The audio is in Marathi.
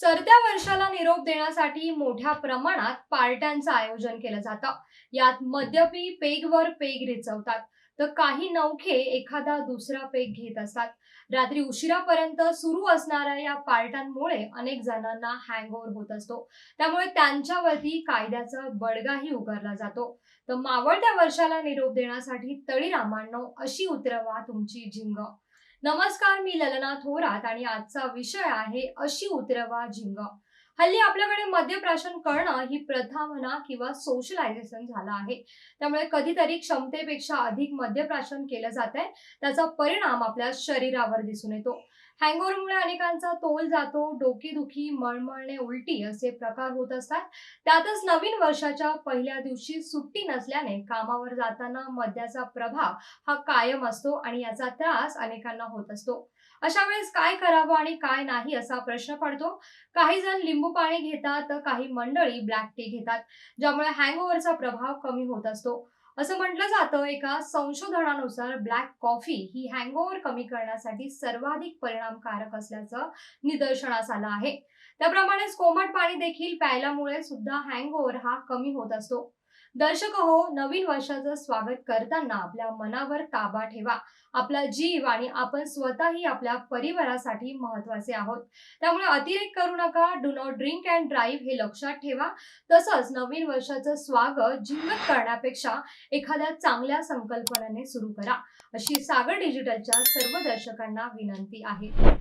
सरत्या वर्षाला निरोप देण्यासाठी मोठ्या प्रमाणात पार्ट्यांचं आयोजन केलं जातं. यात मद्यपी पेगवर पेग रिचवतात. तर काही नौखे एखादा दुसरा पेग घेत असतात. रात्री उशिरापर्यंत सुरू असणाऱ्या या पार्ट्यांमुळे अनेक जणांना हँगओव्हर होत असतो. त्यामुळे त्यांच्यावरती कायद्याचा बडगाही उगारला जातो. तर मावळत्या वर्षाला निरोप देण्यासाठी तळीरामांनो अशी उतरवा तुमची झिंग. नमस्कार मी ललना थोरात आणि आजचा विषय आहे अशी उतरवा झिंग. हल्ली आपल्याकडे मद्यप्राशन करणं ही प्रथा म्हणा किंवा सोशलायझेशन झालं आहे. त्यामुळे कधीतरी क्षमतेपेक्षा अधिक मद्यप्राशन केलं जात आहे त्याचा परिणाम आपल्या शरीरावर दिसून येतो. हँगओव्हरमुळे अनेकांचा तोल जातो डोकेदुखी मळमळणे उलटी असे प्रकार होत असतात. त्यातच नवीन वर्षाच्या पहिल्या दिवशी सुट्टी नसल्याने कामावर जाताना मद्याचा प्रभाव हा कायम असतो आणि याचा त्रास अनेकांना होत असतो. अशा वेळेस काय करावं आणि काय नाही असा प्रश्न पडतो. काही जण लिंबू पाणी घेतात तर काही मंडळी ब्लॅक टी घेतात ज्यामुळे हँगओव्हरचा प्रभाव कमी होत असतो. असं म्हटलं जातं एका संशोधनानुसार ब्लॅक कॉफी ही हँगओव्हर कमी करण्यासाठी सर्वाधिक परिणामकारक असल्याचं निदर्शनास आलं आहे. त्याप्रमाणेच कोमट पाणी देखील प्यायल्यामुळे सुद्धा हँगओव्हर हा कमी होत असतो. दर्शक हो नवीन वर्षाचं स्वागत करताना आपल्या मनावर ताबा ठेवा. आपला जीव आणि आपण स्वतःही आपल्या परिवारासाठी महत्त्वाचे आहोत. त्यामुळे अतिरेक करू नका. Do not drink and drive हे लक्षात ठेवा. तसंच नवीन वर्षाचं स्वागत जिंगत करण्यापेक्षा एखाद्या चांगल्या संकल्पनेने सुरू करा. अशी सागर डिजिटलच्या सर्व दर्शकांना विनंती आहे.